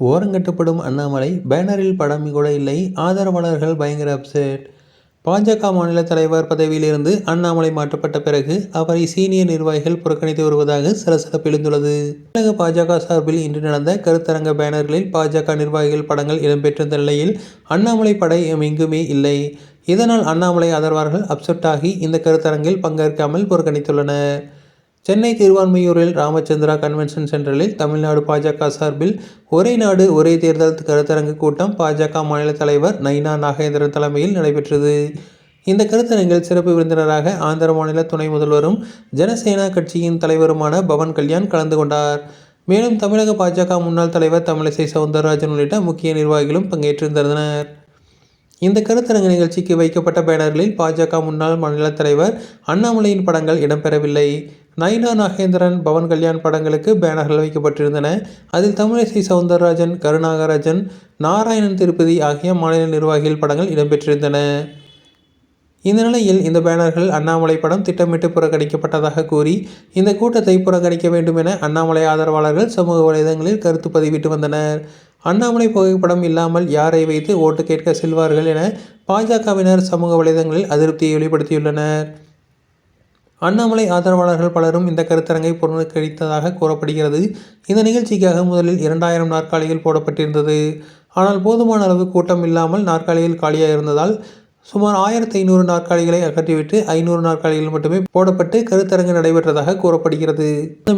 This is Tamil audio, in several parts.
ஓரங்கட்டப்படும் அண்ணாமலை பேனரில் படம் கூட இல்லை. ஆதரவாளர்கள் பயங்கர அப்செட் பாஜக மாநில தலைவர் பதவியிலிருந்து அண்ணாமலை மாற்றப்பட்ட பிறகு அவரை சீனியர் நிர்வாகிகள் புறக்கணித்து வருவதாக சலசலப்பு எழுந்துள்ளது. தமிழக பாஜக சார்பில் இன்று நடந்த கருத்தரங்க பேனர்களில் பாஜக நிர்வாகிகள் படங்கள் இடம்பெற்றிருந்த நிலையில் அண்ணாமலை படை எங்குமே இல்லை. இதனால் அண்ணாமலை ஆதரவாளர்கள் அப்செட் ஆகி இந்த கருத்தரங்கில் பங்கேற்காமல் புறக்கணித்துள்ளனர். சென்னை திருவான்மையூரில் ராமச்சந்திரா கன்வென்ஷன் சென்டரில் தமிழ்நாடு பாஜக சார்பில் ஒரே நாடு ஒரே தேர்தல் கருத்தரங்கு கூட்டம் பாஜக மாநில தலைவர் நைனா நாகேந்திரன் தலைமையில் நடைபெற்றது. இந்த கருத்தரங்கில் சிறப்பு விருந்தினராக ஆந்திர மாநில துணை முதல்வரும் ஜனசேனா கட்சியின் தலைவருமான பவன் கல்யாண் கலந்து கொண்டார். மேலும் தமிழக பாஜக முன்னாள் தலைவர் தமிழிசை சவுந்தரராஜன் உள்ளிட்ட முக்கிய நிர்வாகிகளும் பங்கேற்றிருந்தனர். இந்த கருத்தரங்கு நிகழ்ச்சிக்கு வைக்கப்பட்ட பேனர்களில் பாஜக முன்னாள் மாநில தலைவர் அண்ணாமலையின் படங்கள் இடம்பெறவில்லை. நைனா நாகேந்திரன் பவன் கல்யாண் படங்களுக்கு பேனர்கள் வைக்கப்பட்டிருந்தன. அதில் தமிழிசை சவுந்தரராஜன் கருணாகராஜன் நாராயணன் திருப்பதி ஆகிய மாநில நிர்வாகிகள் படங்கள் இடம்பெற்றிருந்தன. இந்த நிலையில் இந்த பேனர்கள் அண்ணாமலை படம் திட்டமிட்டு புறக்கணிக்கப்பட்டதாக கூறி இந்த கூட்டத்தை புறக்கணிக்க வேண்டும் என அண்ணாமலை ஆதரவாளர்கள் சமூக வலைதளங்களில் கருத்து பதிவிட்டு வந்தனர். அண்ணாமலை புகைப்படம் இல்லாமல் யாரை வைத்து ஓட்டு கேட்க செல்வார்கள் என பாஜகவினர் சமூக வலைதளங்களில் அதிருப்தியை வெளிப்படுத்தியுள்ளனர். அண்ணாமலை ஆதரவாளர்கள் பலரும் இந்த கருத்தரங்கை புறக்கணித்ததாக கூறப்படுகிறது. இந்த நிகழ்ச்சிக்காக முதலில் இரண்டாயிரம் நாற்காலிகள் போடப்பட்டிருந்தது. ஆனால் போதுமான அளவு கூட்டம் இல்லாமல் நாற்காலிகள் காலியாக இருந்ததால் சுமார் ஆயிரத்தி ஐநூறு நாற்காலிகளை அகற்றிவிட்டு ஐநூறு நாற்காலிகள் மட்டுமே போடப்பட்டு கருத்தரங்கு நடைபெற்றதாக கூறப்படுகிறது.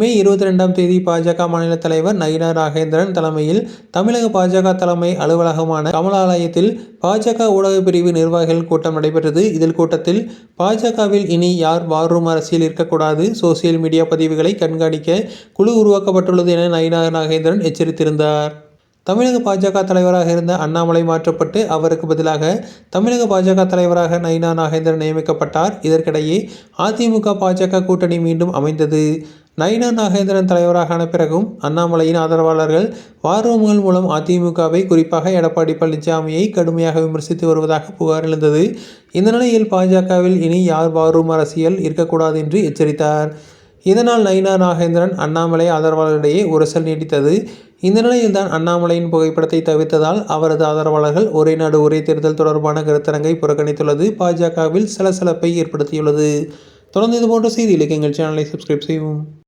மே இருபத்தி ரெண்டாம் தேதி பாஜக மாநில தலைவர் நயினா ராகேந்திரன் தலைமையில் தமிழக பாஜக தலைமை அலுவலகமான கமலாலயத்தில் பாஜக ஊடக பிரிவு நிர்வாகிகள் கூட்டம் நடைபெற்றது. இதில் கூட்டத்தில் பாஜகவில் இனி யார் வார்ரூம் அரசியல் இருக்கக்கூடாது சோசியல் மீடியா பதிவுகளை கண்காணிக்க குழு உருவாக்கப்பட்டுள்ளது என நயினா நாகேந்திரன் எச்சரித்திருந்தார். தமிழக பாஜக தலைவராக இருந்த அண்ணாமலை மாற்றப்பட்டு அவருக்கு பதிலாக தமிழக பாஜக தலைவராக நயினா நாகேந்திரன் நியமிக்கப்பட்டார். இதற்கிடையே அதிமுக பாஜக கூட்டணி மீண்டும் அமைந்தது. நயினா நாகேந்திரன் தலைவரான பிறகும் அண்ணாமலையின் ஆதரவாளர்கள் வார் மூலம் அதிமுகவை குறிப்பாக எடப்பாடி பழனிசாமியை கடுமையாக விமர்சித்து வருவதாக புகார் எழுந்தது. இந்த நிலையில் பாஜகவில் இனி யார் வாரும் அரசியல் இருக்கக்கூடாது என்று எச்சரித்தார். இதனால் நயினா நாகேந்திரன் அண்ணாமலை ஆதரவாளர்களிடையே உரசல் நீடித்தது. இந்த நிலையில்தான் அண்ணாமலையின் புகைப்படத்தை தவிர்த்ததால் அவரது ஆதரவாளர்கள் ஒரே நாடு ஒரே தேர்தல் தொடர்பான கருத்தரங்கை புறக்கணித்துள்ளது. பாஜகவில் சலசலப்பை ஏற்படுத்தியுள்ளது. தொடர்ந்து இதுபோன்ற செய்திகளுக்கு எங்கள் சேனலை சப்ஸ்கிரைப் செய்வோம்